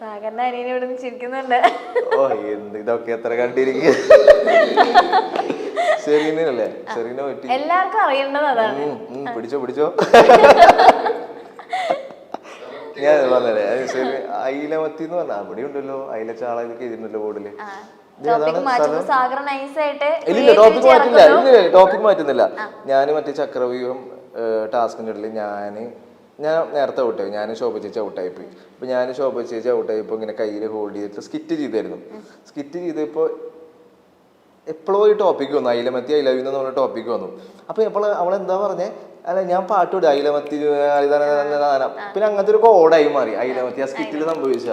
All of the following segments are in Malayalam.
സാഗറിന്റെ അനിയനെ ഇവിടെ നിന്ന് ചിരിക്കുന്നുണ്ട്. ഓ എന്ത് ഇതൊക്കെ എത്ര പറ്റി. എല്ലാവർക്കും അറിയേണ്ടത് അതാണ്. ഉം, ഉം, പിടിച്ചോ പിടിച്ചോ. ഞാൻ പറഞ്ഞേ ശരി അയിലമത്തി എന്ന് പറഞ്ഞ അവിടെ ഉണ്ടല്ലോ അയില ചാള ഇതൊക്കെ ചെയ്തിട്ടുണ്ടല്ലോ ബോർഡിൽ. ടോപ്പിക് മാറ്റുമ്പോൾ സാഗർ നൈസായിട്ട് ഇല്ല ടോപ്പിക് മാറ്റില്ല ഇല്ല ടോപ്പിക് മാറ്റുന്നില്ല. ഞാൻ മറ്റേ ചക്രവ്യൂഹം ടാസ്കിന്റെ ഇടയിൽ ഞാൻ ഞാൻ നേരത്തെ ഔട്ടായി ഞാൻ ശോഭ ചേച്ചി ഔട്ടായി പോയി അപ്പൊ ഞാൻ ശോഭ ചേച്ചി ഔട്ടായപ്പോ ഇങ്ങനെ കയ്യിൽ ഹോൾഡ് ചെയ്തിട്ട് സ്കിറ്റ് ചെയ്തായിരുന്നു സ്കിറ്റ് ചെയ്തപ്പോ എപ്പോഴോ ഈ ടോപ്പിക്ക് വന്നു അയിലമത്തി ഐ ലവ് എന്ന് പറഞ്ഞ ടോപ്പിക്ക് വന്നു അപ്പൊ എപ്പോൾ അവൾ എന്താ പറഞ്ഞേ അല്ല ഞാൻ പാട്ട് വിടും അയിലമത്തി പിന്നെ അങ്ങനത്തെ ഒരു കോഡായി മാറി അയിലമത്തി ആ സ്കിറ്റിൽ സംഭവിച്ച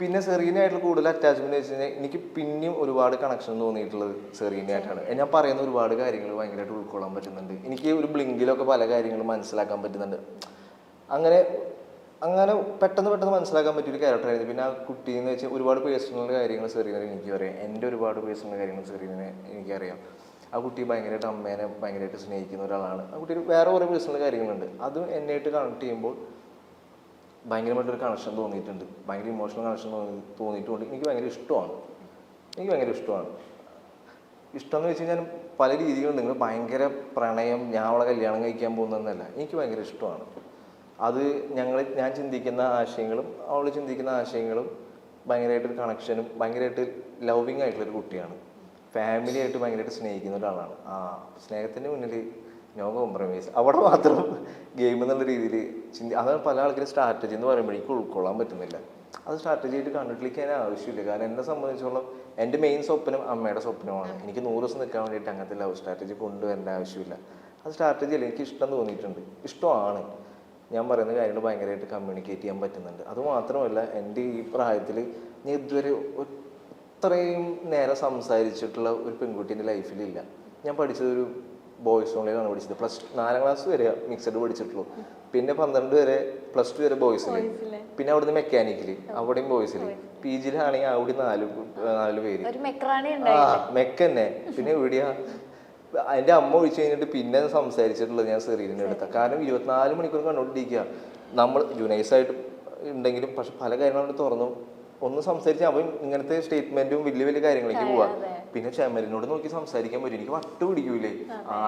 പിന്നെ സെറീനായിട്ടുള്ള കൂടുതൽ അറ്റാച്ച്മെന്റ് വെച്ച് കഴിഞ്ഞാൽ എനിക്ക് പിന്നെയും ഒരുപാട് കണക്ഷൻ തോന്നിയിട്ടുള്ളത് സെറീനായിട്ടാണ് ഞാൻ പറയുന്ന ഒരുപാട് കാര്യങ്ങൾ ഭയങ്കരമായിട്ട് ഉൾക്കൊള്ളാൻ പറ്റുന്നുണ്ട്. എനിക്ക് ഒരു ബ്ലിങ്കിലൊക്കെ പല കാര്യങ്ങളും മനസ്സിലാക്കാൻ പറ്റുന്നുണ്ട്. അങ്ങനെ അങ്ങനെ പെട്ടെന്ന് പെട്ടെന്ന് മനസ്സിലാക്കാൻ പറ്റിയൊരു ക്യാരക്ടറായിരുന്നു പിന്നെ ആ കുട്ടി എന്ന് വെച്ചാൽ ഒരുപാട് പേഴ്സണൽ കാര്യങ്ങൾ സെറീനെ എനിക്ക് അറിയാം. എന്റെ ഒരുപാട് പേഴ്സണൽ കാര്യങ്ങൾ സെറീനെ എനിക്കറിയാം. ആ കുട്ടി ഭയങ്കരമായിട്ട് അമ്മേനെ ഭയങ്കരമായിട്ട് സ്നേഹിക്കുന്ന ഒരാളാണ്. ആ കുട്ടി വേറെ കുറേ പേഴ്സണൽ കാര്യങ്ങളുണ്ട്. അതും എന്നെയായിട്ട് കണക്ട് ചെയ്യുമ്പോൾ ഭയങ്കരമായിട്ടൊരു കണക്ഷൻ തോന്നിയിട്ടുണ്ട്. ഭയങ്കര ഇമോഷണൽ കണക്ഷൻ തോന്നി തോന്നിയിട്ടുണ്ട്. എനിക്ക് ഭയങ്കര ഇഷ്ടമാണ്. എനിക്ക് ഭയങ്കര ഇഷ്ടമാണ്. ഇഷ്ടം എന്ന് വെച്ച് കഴിഞ്ഞാൽ പല രീതികളും നിങ്ങൾ ഭയങ്കര പ്രണയം ഞാൻ അവളെ കല്യാണം കഴിക്കാൻ പോകുന്നതെന്നല്ല. എനിക്ക് ഭയങ്കര ഇഷ്ടമാണ്. അത് ഞങ്ങൾ ഞാൻ ചിന്തിക്കുന്ന ആശയങ്ങളും അവൾ ചിന്തിക്കുന്ന ആശയങ്ങളും ഭയങ്കരമായിട്ടൊരു കണക്ഷനും ഭയങ്കരമായിട്ട് ലവിങ് ആയിട്ടുള്ളൊരു കുട്ടിയാണ്. ഫാമിലി ആയിട്ട് ഭയങ്കരമായിട്ട് സ്നേഹിക്കുന്ന ഒരാളാണ്. ആ സ്നേഹത്തിന്റെ മുന്നിൽ നോ കോംപ്രമൈസ് അവിടെ മാത്രം ഗെയിം എന്നുള്ള രീതിയിൽ ചിന്തി അതാണ് പല ആൾക്കാരും സ്ട്രാറ്റജി എന്ന് പറയുമ്പോൾ പറയുമ്പോഴേക്കും ഉൾക്കൊള്ളാൻ പറ്റുന്നില്ല. അത് സ്ട്രാറ്റജി ആയിട്ട് കണ്ടിട്ടിരിക്കാൻ ആവശ്യമില്ല. കാരണം എന്നെ സംബന്ധിച്ചോളം എന്റെ മെയിൻ സ്വപ്നം അമ്മയുടെ സ്വപ്നമാണ്. എനിക്ക് നൂറ് ദിവസം നിൽക്കാൻ വേണ്ടിയിട്ട് അങ്ങനത്തെ ലവ് സ്ട്രാറ്റജി കൊണ്ടുവരേണ്ട ആവശ്യമില്ല. അത് സ്ട്രാറ്റജി അല്ല. എനിക്ക് ഇഷ്ടം തോന്നിയിട്ടുണ്ട്. ഇഷ്ടമാണ്. ഞാൻ പറയുന്ന കാര്യങ്ങൾ ഭയങ്കരമായിട്ട് കമ്മ്യൂണിക്കേറ്റ് ചെയ്യാൻ പറ്റുന്നുണ്ട്. അത് മാത്രമല്ല എന്റെ ഈ പ്രായത്തിൽ ഞാൻ ഇതുവരെ ഇത്രയും നേരം സംസാരിച്ചിട്ടുള്ള ഒരു പെൺകുട്ടി എന്റെ ലൈഫിലില്ല ഞാൻ പഠിച്ചത് ഒരു ബോയ്സ് ഓൺലൈനാണ് പഠിച്ചത്. പ്ലസ് നാലാം ക്ലാസ് വരെ മിക്സഡ് പഠിച്ചിട്ടുള്ളൂ. പിന്നെ പന്ത്രണ്ട് വരെ പ്ലസ് ടു വരെ ബോയ്സിൽ പിന്നെ അവിടുന്ന് മെക്കാനിക്കൽ അവിടെയും ബോയ്സിൽ പി ജിയിലാണെങ്കിൽ അവിടെ നാല് നാല് പേര്. ആ മെക്ക തന്നെ. പിന്നെ എവിടെയാ എന്റെ അമ്മ ഒഴിച്ചു കഴിഞ്ഞിട്ട് പിന്നെ സംസാരിച്ചിട്ടുള്ളത് ഞാൻ സെറീനിന്റെ എടുത്ത കാരണം ഇരുപത്തിനാല് മണിക്കൂർ കണ്ടോണ്ടിരിക്കുക നമ്മൾ ജുനൈസായിട്ട് ഉണ്ടെങ്കിലും പക്ഷെ പല കാര്യങ്ങളും തുറന്നു ഒന്ന് സംസാരിച്ചാൽ അവൻ ഇങ്ങനത്തെ സ്റ്റേറ്റ്മെന്റും വലിയ വലിയ കാര്യങ്ങളിലേക്ക് പോവാ. പിന്നെ ചെമ്മലിനോട് നോക്കി സംസാരിക്കാൻ പറ്റും. എനിക്ക് വട്ട് പിടിക്കൂലേ.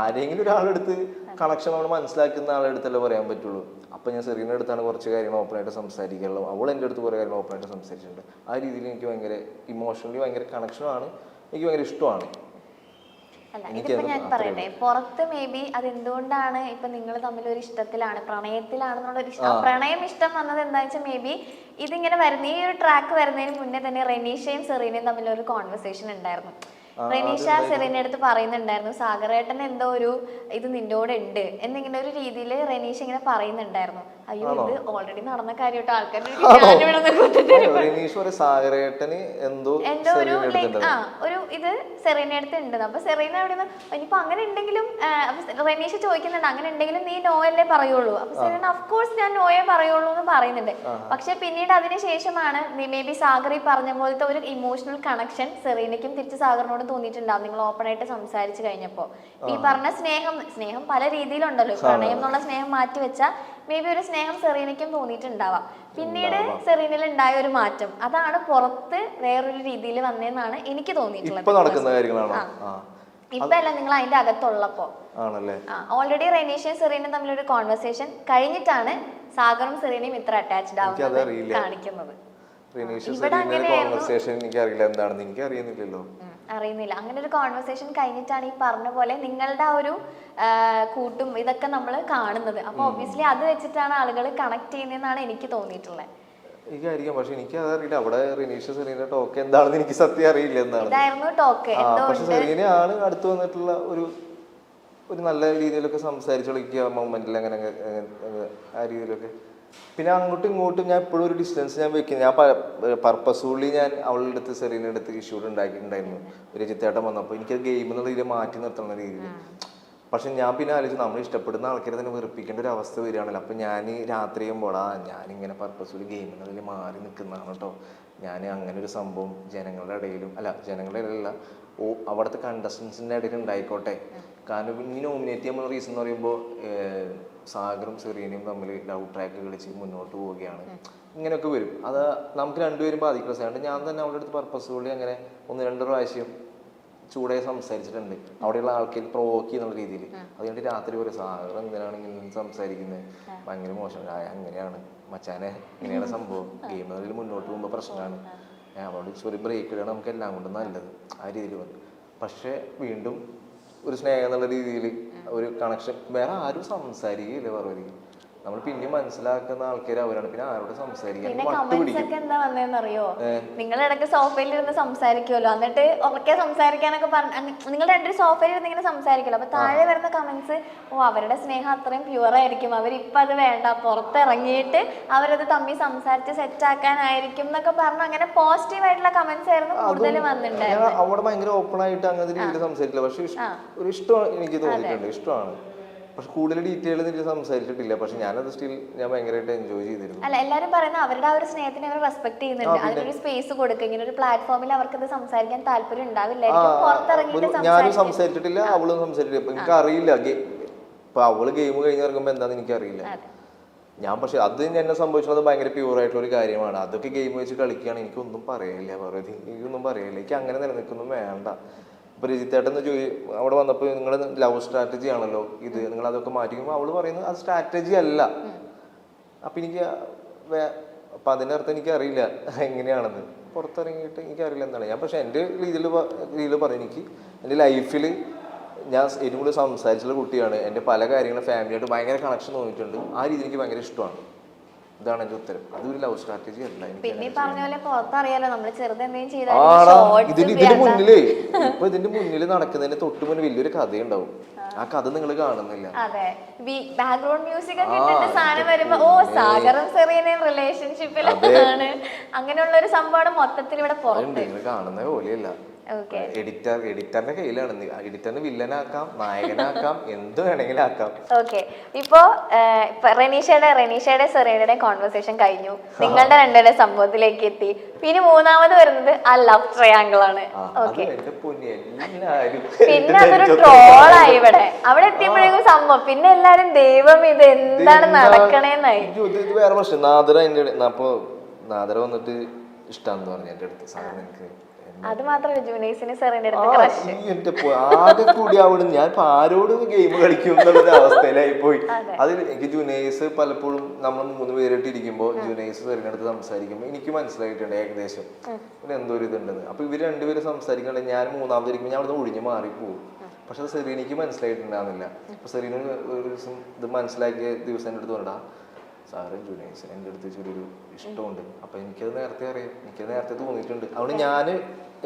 ആരെങ്കിലും ഒരാളെടുത്ത് കണക്ഷൻ നമ്മൾ മനസ്സിലാക്കുന്ന ആളെടുത്തല്ലേ പറയാൻ പറ്റുള്ളൂ. അപ്പൊ ഞാൻ സെറീനെ അടുത്താണ് കുറച്ച് കാര്യങ്ങൾ ഓപ്പൺ ആയിട്ട് സംസാരിക്കാനുള്ളൂ അവൾ എന്റെ അടുത്ത് കുറേ കാര്യങ്ങൾ ഓപ്പൺ ആയിട്ട് സംസാരിച്ചിട്ടുണ്ട്. ആ രീതിയിൽ എനിക്ക് ഭയങ്കര ഇമോഷണലി ഭയങ്കര കണക്ഷനാണ് എനിക്ക് ഭയങ്കര ഇഷ്ടമാണ് അല്ല ഇതിപ്പോ ഞാൻ പറയട്ടെ പുറത്ത് മേ ബി അത് എന്തുകൊണ്ടാണ് ഇപ്പൊ നിങ്ങൾ തമ്മിൽ ഒരു ഇഷ്ടത്തിലാണ് പ്രണയത്തിലാണെന്നുള്ള ഒരു ഇഷ്ടം. പ്രണയം ഇഷ്ടം വന്നത് എന്താ വെച്ചാൽ മേ ബി ഇതിങ്ങനെ വരുന്ന ഈ ഒരു ട്രാക്ക് വരുന്നതിന് മുന്നേ തന്നെ റെനീഷയും സെറീനയും തമ്മിൽ ഒരു കോൺവെർസേഷൻ ഉണ്ടായിരുന്നു. റെനീഷ സെറീനയുടെ അടുത്ത് പറയുന്നുണ്ടായിരുന്നു സാഗറേട്ടൻ എന്തോ ഒരു ഇത് നിന്റെ കൂടെ ഉണ്ട് എന്നിങ്ങനെ ഒരു രീതിയിൽ റെനീഷ ഇങ്ങനെ പറയുന്നുണ്ടായിരുന്നു. അയ്യോ ഇത് ഓൾറെഡി നടന്ന കാര്യമായിട്ട് റെനീഷ് സാഗരേട്ടന് എന്തോ എന്തോ ഒരു ആ ഒരു ഇത് സെറീന അടുത്ത് ഉണ്ട്. അപ്പൊ സെറീന അവിടെ നിന്ന് ഇനിയിപ്പോ അങ്ങനെ ഉണ്ടെങ്കിലും അപ്പൊ ചോദിക്കുന്നുണ്ട് അങ്ങനെ ഉണ്ടെങ്കിലും നീ നോയല്ലേ പറയുള്ളൂ. അപ്പൊ സെറീന ഓഫ് കോഴ്സ് ഞാൻ നോയെ പറയുള്ളൂ എന്ന് പറയുന്നുണ്ട്. പക്ഷെ പിന്നീട് അതിനുശേഷമാണ് മേ ബി സാഗർ ഈ പറഞ്ഞ പോലത്തെ ഒരു ഇമോഷണൽ കണക്ഷൻ സെറീനയ്ക്കും തിരിച്ച് സാഗറിനോട് തോന്നിയിട്ടുണ്ടാവും. നിങ്ങൾ ഓപ്പൺ ആയിട്ട് സംസാരിച്ചു കഴിഞ്ഞപ്പോ. ഈ പറഞ്ഞ സ്നേഹം സ്നേഹം പല രീതിയിലുണ്ടല്ലോ. പ്രണയം എന്നുള്ള സ്നേഹം മാറ്റി വെച്ചാൽ മേ ബി ഒരു സ്നേഹം സെറീനയ്ക്കും തോന്നിയിട്ടുണ്ടാവാം. പിന്നീട് സെറീനയിൽ ഉണ്ടായ ഒരു മാറ്റം. അതാണ് പുറത്ത് വേറൊരു രീതിയിൽ വന്നതെന്നാണ് എനിക്ക് തോന്നിയിട്ടുള്ളത്. ഇപ്പൊ അല്ല നിങ്ങൾ അതിന്റെ അകത്തുള്ളപ്പോ ഓൾറെഡി റെനീഷയും സെറീനയും തമ്മിലൊരു കോൺവെർസേഷൻ കഴിഞ്ഞിട്ടാണ് സാഗറും സെറീനയും ഇത്ര അറ്റാച്ച്ഡ് ആവുന്നത് കാണിക്കുന്നത്. റെനീഷ് ഇവിടെ സെറീനയുടെ അങ്ങനെയായിരുന്നു. കോൺവെർസേഷൻ എനിക്ക് അറിയില്ല എന്താണെന്ന് എനിക്ക് അറിയുന്നില്ലല്ലോ അറിയുന്നില്ല. അങ്ങനെ ഒരു കോൺവെർസേഷൻ കഴിഞ്ഞിട്ടാണ് ഈ പറഞ്ഞ പോലെ നിങ്ങളുടെ ആ ഒരു കൂട്ടും ഇതൊക്കെ നമ്മൾ കാണുന്നത്. അപ്പൊ ഒബ്വിയസ്ലി അത് വെച്ചിട്ടാണ് ആളുകൾ കണക്ട് ചെയ്യുന്നതെന്നാണ് എനിക്ക് തോന്നിയിട്ടുള്ളത് എനിക്കറിയാം പക്ഷെ എനിക്ക് അതറിയില്ല അവിടെ റിനീഷ സെറീനയുടെ ടോക്ക് എന്താണെന്ന് എനിക്ക് സത്യം അറിയില്ല എന്താണ് പക്ഷെ ടോക്ക് ആണ് അടുത്ത് വന്നിട്ടുള്ള ഒരു ഒരു നല്ല രീതിയിലൊക്കെ സംസാരിച്ചു കളിക്കുക മൊമെന്റിൽ അങ്ങനെ അങ്ങ് അങ്ങ് അങ്ങ് ആ രീതിയിലൊക്കെ. പിന്നെ അങ്ങോട്ടും ഇങ്ങോട്ടും ഞാൻ എപ്പോഴും ഒരു ഡിസ്റ്റൻസ് ഞാൻ വെക്കുന്നത്. ഞാൻ പർപ്പസ്ഫുള്ളി ഞാൻ അവളുടെ അടുത്ത് സെറീനയുടെ അടുത്ത് ഇഷ്യൂ ഉണ്ടാക്കിയിട്ടുണ്ടായിരുന്നു ഒരു ചിത്തേട്ടം വന്നപ്പോൾ എനിക്ക് ഗെയിം എന്നുള്ള രീതിയിൽ മാറ്റി നിർത്തുന്ന രീതിയിൽ. പക്ഷെ ഞാൻ പിന്നെ ആലോചിച്ചു നമ്മൾ ഇഷ്ടപ്പെടുന്ന ആൾക്കാരെ തന്നെ വെറുപ്പിക്കേണ്ട ഒരു അവസ്ഥ വരികയാണല്ലോ. അപ്പം ഞാൻ രാത്രി ചെയ്യുമ്പോൾ ആ ഞാനിങ്ങനെ പർപ്പസ്ഫുള്ളി ഗെയിം എന്നതിൽ മാറി നിൽക്കുന്നതാണ് കേട്ടോ ഞാൻ അങ്ങനെ ഒരു സംഭവം ജനങ്ങളുടെ ഇടയിലും അല്ല ജനങ്ങളുടെ ഇടയിലല്ല ഓ അവിടുത്തെ കണ്ടസ്റ്റൻസിന്റെ ഇടയിൽ ഉണ്ടായിക്കോട്ടെ. കാരണം ഇനി നോമിനേറ്റ് ചെയ്യാൻ റീസൺ എന്ന് പറയുമ്പോൾ സാഗറും സെറീനയും തമ്മിൽ ലവ് ട്രാക്ക് കളിച്ച് മുന്നോട്ട് പോവുകയാണ്. ഇങ്ങനെയൊക്കെ വരും. അത് നമുക്ക് രണ്ടുപേരും ബാധിക്കുന്ന സാധനം ഞാൻ തന്നെ അവളുടെ അടുത്ത് പർപ്പസ്ഫുള്ളി അങ്ങനെ ഒന്ന് രണ്ട് പ്രാവശ്യം ചൂടായി സംസാരിച്ചിട്ടുണ്ട്. അവിടെയുള്ള ആൾക്കാർ പ്രൊവോക്ക് ചെയ്യുന്ന രീതിയിൽ അതുകൊണ്ട് രാത്രി ഒരു സാഗറും എന്തിനാണ് ഇങ്ങനെ സംസാരിക്കുന്നത് ഭയങ്കര മോശം. അങ്ങനെയാണ്. മച്ചാനെ ഇങ്ങനെയാണ് സംഭവം. ഗെയിം അതിൽ മുന്നോട്ട് പോകുമ്പോൾ പ്രശ്നമാണ് അവളോട് ഒരു ബ്രേക്ക് ഇടാണ് നമുക്ക് എല്ലാം കൊണ്ടും നല്ലത്. ആ രീതിയിൽ പറഞ്ഞു പക്ഷേ വീണ്ടും ഒരു സ്നേഹം എന്നുള്ള രീതിയിൽ ഒരു കണക്ഷൻ വേറെ ആരും സംസാരിക്കില്ല പറവർക്ക് നമ്മൾ പിന്നെ മനസ്സിലാക്കുന്ന ആൾക്കാർ അവരാണ്. പിന്നെ ആരോട് സംസാരിക്കാൻ പിന്നെ കമന്റ്സ് ഒക്കെ എന്താ വന്നതെന്നറിയോ നിങ്ങൾ ഇടയ്ക്ക് സോഫയിൽ ഇരുന്ന് സംസാരിക്കുമല്ലോ എന്നിട്ട് ഉറക്കെ സംസാരിക്കാനൊക്കെ പറഞ്ഞ നിങ്ങൾ രണ്ടുപേരും സോഫയിൽ ഇരുന്ന് ഇങ്ങനെ സംസാരിക്കുമല്ലോ അപ്പൊ താഴെ വരുന്ന കമന്റ്സ് ഓ അവരുടെ സ്നേഹം അത്രയും പ്യുവർ ആയിരിക്കും. അവരിപ്പൊ അത് വേണ്ട. പുറത്തിറങ്ങിയിട്ട് അവരത് തമ്മിൽ സംസാരിച്ച് സെറ്റ് ആക്കാനായിരിക്കും എന്നൊക്കെ പറഞ്ഞു അങ്ങനെ പോസിറ്റീവ് ആയിട്ടുള്ള കമന്റ്സ് ആയിരുന്നു കൂടുതൽ വന്നിട്ടുണ്ടായിരുന്നു അവിടെ ഭയങ്കര ഓപ്പൺ ആയിട്ട് അങ്ങനത്തെ രീതിയിൽ സംസാരിക്കില്ല പക്ഷെ ഒരു ഇഷ്ടം എനിക്ക് തോന്നിയിട്ടുണ്ട്. ഇഷ്ടമാണ്. പക്ഷെ കൂടുതൽ ഡീറ്റെയിൽ ഇതിൽ സംസാരിച്ചിട്ടില്ല. പക്ഷെ ഞാനത് സ്റ്റിൽ ഞാൻ ഭയങ്കരമായിട്ട് എൻജോയ് ചെയ്തിരുന്നു. അല്ല എല്ലാവരും പറയുന്നത് അവരുടെ ആ ഒരു സ്നേഹത്തിനെ അവർ റെസ്പെക്ട് ചെയ്യുന്നുണ്ട്. അതിനൊരു സ്പേസ് കൊടുക്കുക ഇങ്ങനെ ഒരു പ്ലാറ്റ്ഫോമിൽ അവർക്ക് ഇത് സംസാരിക്കാൻ താല്പര്യം ഉണ്ടാവില്ല. ഞാനും സംസാരിച്ചിട്ടില്ല അവളും സംസാരിച്ചിട്ടില്ല. എനിക്ക് അറിയില്ല. ഇപ്പൊ അവൾ ഗെയിം കഴിഞ്ഞ് ഇറങ്ങുമ്പോ എന്താന്ന് എനിക്കറിയില്ല. ഞാൻ പക്ഷെ അത് എന്നെ സംഭവിച്ചത് ഭയങ്കര പ്യൂർ ആയിട്ടുള്ള ഒരു കാര്യമാണ്. അതൊക്കെ ഗെയിം വെച്ച് കളിക്കുകയാണ് എനിക്കൊന്നും പറയില്ല പറയുന്നത് എനിക്കൊന്നും പറയില്ല എനിക്ക് അങ്ങനെ നിലനിൽക്കൊന്നും വേണ്ട. ഇപ്പൊ രജിത്തേട്ടൻ ചോദി അവിടെ വന്നപ്പോൾ നിങ്ങൾ ലവ് സ്ട്രാറ്റജി ആണല്ലോ ഇത്. നിങ്ങൾ അതൊക്കെ മാറ്റിക്കുമ്പോൾ അവൾ പറയുന്നത് അത് സ്ട്രാറ്റജി അല്ല. അപ്പൊ എനിക്ക് അപ്പൊ അർത്ഥം എനിക്ക് അറിയില്ല എങ്ങനെയാണെന്ന്. പുറത്തിറങ്ങിയിട്ട് എനിക്കറിയില്ല എന്താണ്. ഞാൻ പക്ഷെ എന്റെ രീതിയിൽ രീതിയിൽ പറയും എനിക്ക്. എന്റെ ലൈഫിൽ ഞാൻ ഏറ്റവും കൂടുതൽ സംസാരിച്ചുള്ള കുട്ടിയാണ്. എന്റെ പല കാര്യങ്ങളും ഫാമിലിയായിട്ട് ഭയങ്കര കണക്ഷൻ തോന്നിയിട്ടുണ്ട്. ആ രീതി എനിക്ക് ഭയങ്കര ഇഷ്ടമാണ്. ഇതാണ് എന്റെ ഉത്തരം. അതൊരു ലവ് സ്ട്രാറ്റജി അല്ല. പിന്നെ പറഞ്ഞ പോലെ പുറത്തറിയാലോ? നമ്മൾ ചെറുത് ചെയ്താൽ ഇതിന് ഇതിന്റെ മുന്നിലേ ഇപ്പൊ ഇതിന്റെ മുന്നിൽ നടക്കുന്നതിന് തൊട്ട് മുന്നിൽ വലിയൊരു കഥയുണ്ടാവും. ആ. കഥ നിങ്ങൾ കാണുന്നില്ല. അതെ. ബാക്ക്ഗ്രൗണ്ട് മ്യൂസിക് ഒക്കെ ഇട്ടിട്ട് സാധനം വരുമ്പോ ഓ സാഗറും സെറീനയും റിലേഷൻഷിപ്പിലാണ് അങ്ങനെയുള്ള ഒരു സംഭവമാണ് മൊത്തത്തിൽ ഇവിടെ പുറത്ത്. കാണുന്ന പോലെയല്ല. എഡിറ്റർ എഡിറ്ററിന്റെ കയ്യിലാണ്. എഡിറ്ററിന് വില്ലനാക്കാം നായകനാക്കാം എന്ത് വേണമെങ്കിലും ആക്കാം ഓക്കെ. ഇപ്പോ റെനീഷയുടെ റെനീഷയുടെ സെറേനയുടെ കോൺവെർസേഷൻ കഴിഞ്ഞു. നിങ്ങളുടെ രണ്ടുപേരുടെ സംഭവത്തിലേക്ക് എത്തി. പിന്നെ മൂന്നാമത് വരുന്നത് ആ ലവ് ട്രയാങ്കിൾ ആണ്. എന്റെ പൊന്നി അതൊരു ട്രോളായി ഇവിടെ. അവിടെ എത്തിയപ്പോഴേക്കും സംഭവം. പിന്നെ എല്ലാരും ദൈവം ഇത് എന്താണ് നടക്കണേന്നായി? വേറെ പ്രശ്നം. നാദര എന്റെ അപ്പൊ നാദര വന്നിട്ട് ഇഷ്ടാന്ന് പറഞ്ഞു എന്റെ അടുത്ത്. സാറിന് എനിക്ക് അത് മാത്രമല്ല ജൂനൈസിന് സാറിന്റെ അടുത്ത് ക്രഷ് എന്റെ ആകെ കൂടി അവിടെ ഞാൻ ഇപ്പൊ ആരോടും ഗെയിം കളിക്കും എന്നുള്ളൊരു അവസ്ഥയിലായി പോയി. അത്. എനിക്ക് ജൂനൈസ് പലപ്പോഴും നമ്മൾ മൂന്ന് പേരായിട്ട് ഇരിക്കുമ്പോൾ സാറിന്റെ അടുത്ത് സംസാരിക്കുമ്പോൾ എനിക്ക് മനസ്സിലായിട്ടുണ്ട് ഏകദേശം. പിന്നെ എന്തോ ഒരു ഇതുണ്ടെന്ന്. അപ്പൊ ഇവർ രണ്ടുപേരും സംസാരിക്കണ്ട ഞാൻ മൂന്നാമത് ഇരിക്കുമ്പോൾ ഞാൻ അവിടെ ഒഴിഞ്ഞു മാറിപ്പോവും. പക്ഷെ അത് സെറീനയ്ക്ക് മനസ്സിലായിട്ടുണ്ടാകുന്നില്ല അപ്പൊ സെറീന ഒരു ദിവസം ഇത് മനസ്സിലാക്കിയ ദിവസം എന്റെ അടുത്ത് പറഞ്ഞാ സാറ് ജുനൈസ് എന്റെ അടുത്ത് ചെറിയൊരു ഇഷ്ടമുണ്ട്. അപ്പം എനിക്കത് നേരത്തെ അറിയാം. എനിക്കത് നേരത്തെ തോന്നിയിട്ടുണ്ട്. അതുകൊണ്ട് ഞാൻ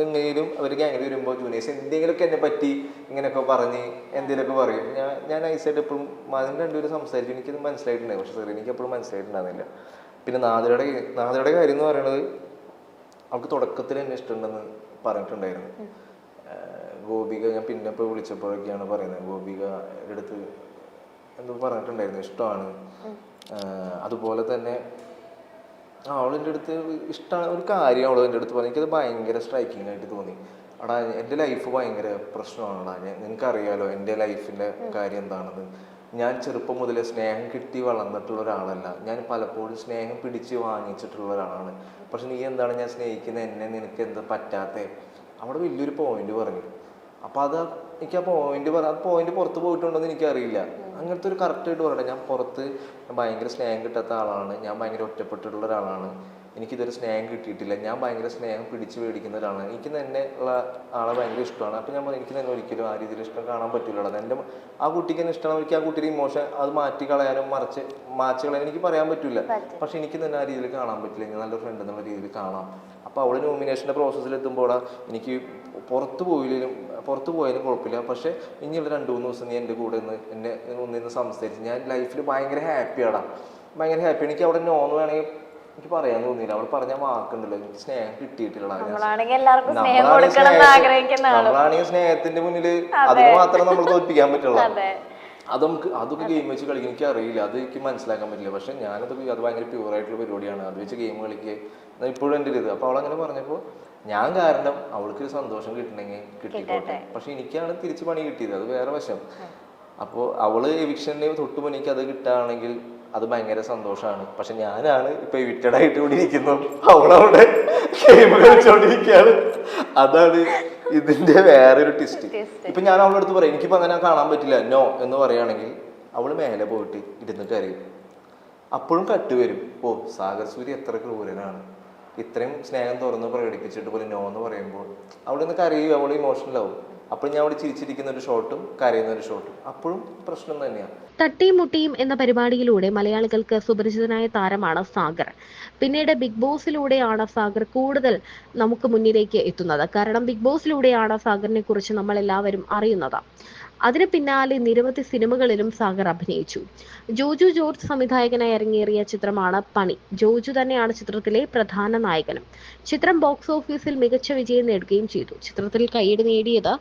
എങ്ങനെയും അവർ ഗ്യാങ്ങിൽ വരുമ്പോൾ ജുനൈസ് എന്തെങ്കിലുമൊക്കെ എന്നെ പറ്റി ഇങ്ങനെയൊക്കെ പറഞ്ഞ് എന്തെങ്കിലുമൊക്കെ പറയും. ഞാൻ ഞാൻ ഐസായിട്ട് എപ്പോഴും അതിന് രണ്ടുപേരും സംസാരിച്ചു. എനിക്കത് മനസ്സിലായിട്ടുണ്ടായി. പക്ഷേ സാർ എനിക്ക് എപ്പോഴും മനസ്സിലായിട്ടുണ്ടായിരുന്നില്ല. പിന്നെ നാദരുടെ നാദരുടെ കാര്യം എന്ന് പറയുന്നത് അവൾക്ക് തുടക്കത്തിൽ എന്നെ ഇഷ്ടമുണ്ടെന്ന് പറഞ്ഞിട്ടുണ്ടായിരുന്നു. ഗോപിക ഞാൻ പിന്നെ ഇപ്പോൾ വിളിച്ചപ്പോഴൊക്കെയാണ് പറയുന്നത്. ഗോപിക അടുത്ത് എന്തോ പറഞ്ഞിട്ടുണ്ടായിരുന്നു. ഇഷ്ടമാണ്. അതുപോലെ തന്നെ അവളിന്റെ അടുത്ത് ഇഷ്ടമാണ് ഒരു കാര്യം അവൾ എന്റെ അടുത്ത് പറഞ്ഞു എനിക്കത് ഭയങ്കര സ്ട്രൈക്കിംഗ് ആയിട്ട് തോന്നി. എടാ എന്റെ ലൈഫ് ഭയങ്കര പ്രശ്നമാണെടാ. നിനക്കറിയാലോ എന്റെ ലൈഫിന്റെ കാര്യം എന്താണെന്ന്. ഞാൻ ചെറുപ്പം മുതലേ സ്നേഹം കിട്ടി വളർന്നിട്ടുള്ള ഒരാളല്ല. ഞാൻ പലപ്പോഴും സ്നേഹം പിടിച്ച് വാങ്ങിച്ചിട്ടുള്ള ഒരാളാണ്. പക്ഷെ നീ എന്താണ് ഞാൻ സ്നേഹിക്കുന്നത് എന്നെ നിനക്ക് എന്താ പറ്റാത്തേ? അവിടെ വലിയൊരു പോയിന്റ് പറഞ്ഞു. അപ്പൊ അത് എനിക്ക് ആ പോയിന്റ് പറ പോയിന്റ് പുറത്ത് പോയിട്ടുണ്ടോന്ന് എനിക്കറിയില്ല. അങ്ങനത്തെ ഒരു കറക്റ്റ് ആയിട്ട് പറയട്ടെ. ഞാൻ പുറത്ത് ഭയങ്കര സ്നേഹം കിട്ടാത്ത ആളാണ്. ഞാൻ ഭയങ്കര ഒറ്റപ്പെട്ടിട്ടുള്ള ഒരാളാണ്. എനിക്കിതൊരു സ്നേഹം കിട്ടിയിട്ടില്ല. ഞാൻ ഭയങ്കര സ്നേഹം പിടിച്ചു മേടിക്കുന്ന ഒരാളാണ്. എനിക്ക് തന്നെ ഉള്ള ആളെ ഭയങ്കര ഇഷ്ടമാണ്. അപ്പം ഞാൻ എനിക്ക് തന്നെ ഒരിക്കലും ആ രീതിയിൽ ഇഷ്ടം കാണാൻ പറ്റില്ല എന്റെ ആ കുട്ടിക്ക് തന്നെ ഇഷ്ടമാണ്. എനിക്ക് ആ കുട്ടിയുടെ ഇമോഷൻ അത് മാറ്റി കളയാനും മറിച്ച് മാറ്റി കളയാനും എനിക്ക് പറയാൻ പറ്റില്ല പക്ഷെ എനിക്ക് തന്നെ ആ രീതിയിൽ കാണാൻ പറ്റില്ല. ഞാൻ നല്ല ഫ്രണ്ട് എന്നുള്ള രീതിയിൽ കാണാം. അപ്പോൾ അവൾ നോമിനേഷന്റെ പ്രോസസ്സിൽ എത്തുമ്പോൾ എനിക്ക് പുറത്ത് പോയില്ലെങ്കിലും പുറത്ത് പോയാലും കുഴപ്പമില്ല. പക്ഷെ ഇനിയുള്ള രണ്ട് മൂന്ന് ദിവസം നീ എന്റെ കൂടെ നിന്ന് എന്നെ ഒന്നിന്ന് സംസാരിച്ച്. ഞാൻ ലൈഫിൽ ഭയങ്കര ഹാപ്പിയാടാ ഭയങ്കര ഹാപ്പി എനിക്ക് അവിടെ നോന്ന് വേണമെങ്കിൽ എനിക്ക് പറയാൻ തോന്നിയില്ല. അവൾ പറഞ്ഞ വാക്കുണ്ടല്ലോ എനിക്ക് സ്നേഹം കിട്ടിയിട്ടില്ല നമ്മളാണെങ്കിൽ ആളും. നമ്മളാണെങ്കിൽ സ്നേഹത്തിന്റെ മുന്നിൽ അതിന് മാത്രമേ നമ്മൾ തോൽപ്പിക്കാൻ പറ്റുള്ളൂ. അതെ നമുക്ക് അതൊക്കെ ഗെയിം വെച്ച് കളിക്കാൻ എനിക്ക് അറിയില്ല അത് എനിക്ക് മനസ്സിലാക്കാൻ പറ്റില്ല. പക്ഷെ ഞാനതൊക്കെ അത് ഭയങ്കര പ്യൂർ ആയിട്ടുള്ള പരിപാടിയാണ്. അത് വെച്ച് ഗെയിം കളിക്കുക. എന്നാൽ ഇപ്പോഴും എന്റെ ഒരു ഇത്. അപ്പോൾ അവൾ അങ്ങനെ പറഞ്ഞപ്പോൾ ഞാൻ കാരണം അവൾക്ക് ഒരു സന്തോഷം കിട്ടണമെങ്കിൽ കിട്ടിക്കോട്ടെ. പക്ഷെ എനിക്കാണ് തിരിച്ച് പണി കിട്ടിയത്. അത് വേറെ വശം. അപ്പോൾ അവൾ എവിക്ഷനെ തൊട്ട് എനിക്ക് അത് കിട്ടുകയാണെങ്കിൽ അത് ഭയങ്കര സന്തോഷമാണ് പക്ഷെ ഞാനാണ് ഇപ്പൊ എവിറ്റഡ് ആയിട്ട് ഇവിടെ ഇരിക്കുന്നു. അവളവിടെ ഗെയിം കളിച്ചോണ്ടിരിക്കുകയാണ്. അതാണ് ഇതിന്റെ വേറൊരു ട്വിസ്റ്റ് ഇപ്പൊ ഞാൻ അവളുടെ അടുത്ത് പറയും എനിക്കിപ്പോ അങ്ങനെ കാണാൻ പറ്റില്ല. നോ എന്ന് പറയുകയാണെങ്കിൽ അവൾ മേലെ പോയിട്ട് ഇരുന്നിട്ട് അറിയും അപ്പോഴും കട്ട് വരും. ഓ സാഗർ സൂര്യ എത്ര ക്രൂരനാണ്. ഇത്രയും സ്നേഹം തുറന്ന് പ്രകടിപ്പിച്ചിട്ട് പോലെ നോ എന്ന് പറയുമ്പോൾ അവളെന്ന് കരയും അവൾ ഇമോഷണൽ ആവും. അപ്പോൾ ഞാൻ അവിടെ ചിരിച്ചിരിക്കുന്ന ഒരു ഷോട്ടും കരയുന്ന ഒരു ഷോട്ടും അപ്പോഴും പ്രശ്നം തന്നെയാണ്. തട്ടിയും മുട്ടിയും എന്ന പരിപാടിയിലൂടെ മലയാളികൾക്ക് സുപരിചിതനായ താരമാണ് സാഗർ. പിന്നീട് ബിഗ് ബോസിലൂടെയാണ് സാഗർ കൂടുതൽ നമുക്ക് മുന്നിലേക്ക് എത്തുന്നത്. കാരണം ബിഗ് ബോസിലൂടെയാണ് സാഗറിനെ കുറിച്ച് നമ്മൾ എല്ലാവരും അറിയുന്നത്. അതിന് പിന്നാലെ നിരവധി സിനിമകളിലും സാഗർ അഭിനയിച്ചു. ജോജു ജോർജ് സംവിധായകനായി ഇറങ്ങിയേറിയ ചിത്രമാണ് പണി. ജോജു തന്നെയാണ് ചിത്രത്തിലെ പ്രധാന നായകനും. ചിത്രം ബോക്സ് ഓഫീസിൽ മികച്ച വിജയം നേടുകയും ചെയ്തു. ചിത്രത്തിൽ കൈയ്യടി നേടിയത്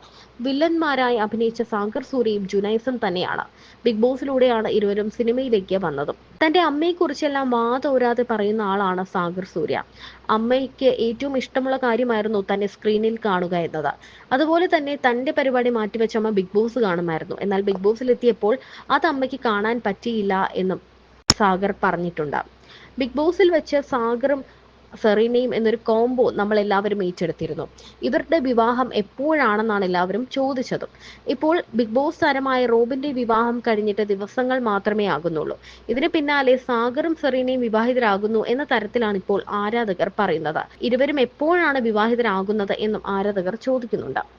വില്ലന്മാരായി അഭിനയിച്ച സാഗർ സൂര്യയും ജുനൈസും തന്നെയാണ്. ബിഗ് ബോസിലൂടെയാണ് ഇരുവരും സിനിമയിലേക്ക് വന്നതും. തന്റെ അമ്മയെക്കുറിച്ചെല്ലാം വാതോരാതെ പറയുന്ന ആളാണ് സാഗർ സൂര്യ. അമ്മയ്ക്ക് ഏറ്റവും ഇഷ്ടമുള്ള കാര്യമായിരുന്നു തന്നെ സ്ക്രീനിൽ കാണുക എന്നത്. അതുപോലെ തന്നെ തന്റെ പരിപാടി മാറ്റിവെച്ച അമ്മ ബിഗ് ബോസ് കാണുമായിരുന്നു. എന്നാൽ ബിഗ് ബോസിൽ എത്തിയപ്പോൾ അത് അമ്മയ്ക്ക് കാണാൻ പറ്റിയില്ല എന്നും സാഗർ പറഞ്ഞിട്ടുണ്ട്. ബിഗ് ബോസിൽ വെച്ച് സാഗറും സെറീനയും എന്നൊരു കോംബോ നമ്മൾ എല്ലാവരും ഏറ്റെടുത്തിരുന്നു. ഇവരുടെ വിവാഹം എപ്പോഴാണെന്നാണ് എല്ലാവരും ചോദിച്ചതും. ഇപ്പോൾ ബിഗ് ബോസ് താരമായ റോബിന്റെ വിവാഹം കഴിഞ്ഞിട്ട് ദിവസങ്ങൾ മാത്രമേ ആകുന്നുള്ളൂ. ഇതിന് പിന്നാലെ സാഗറും സെറീനയും വിവാഹിതരാകുന്നു എന്ന തരത്തിലാണ് ഇപ്പോൾ ആരാധകർ പറയുന്നത്. ഇരുവരും എപ്പോഴാണ് വിവാഹിതരാകുന്നത് എന്നും ആരാധകർ ചോദിക്കുന്നുണ്ട്.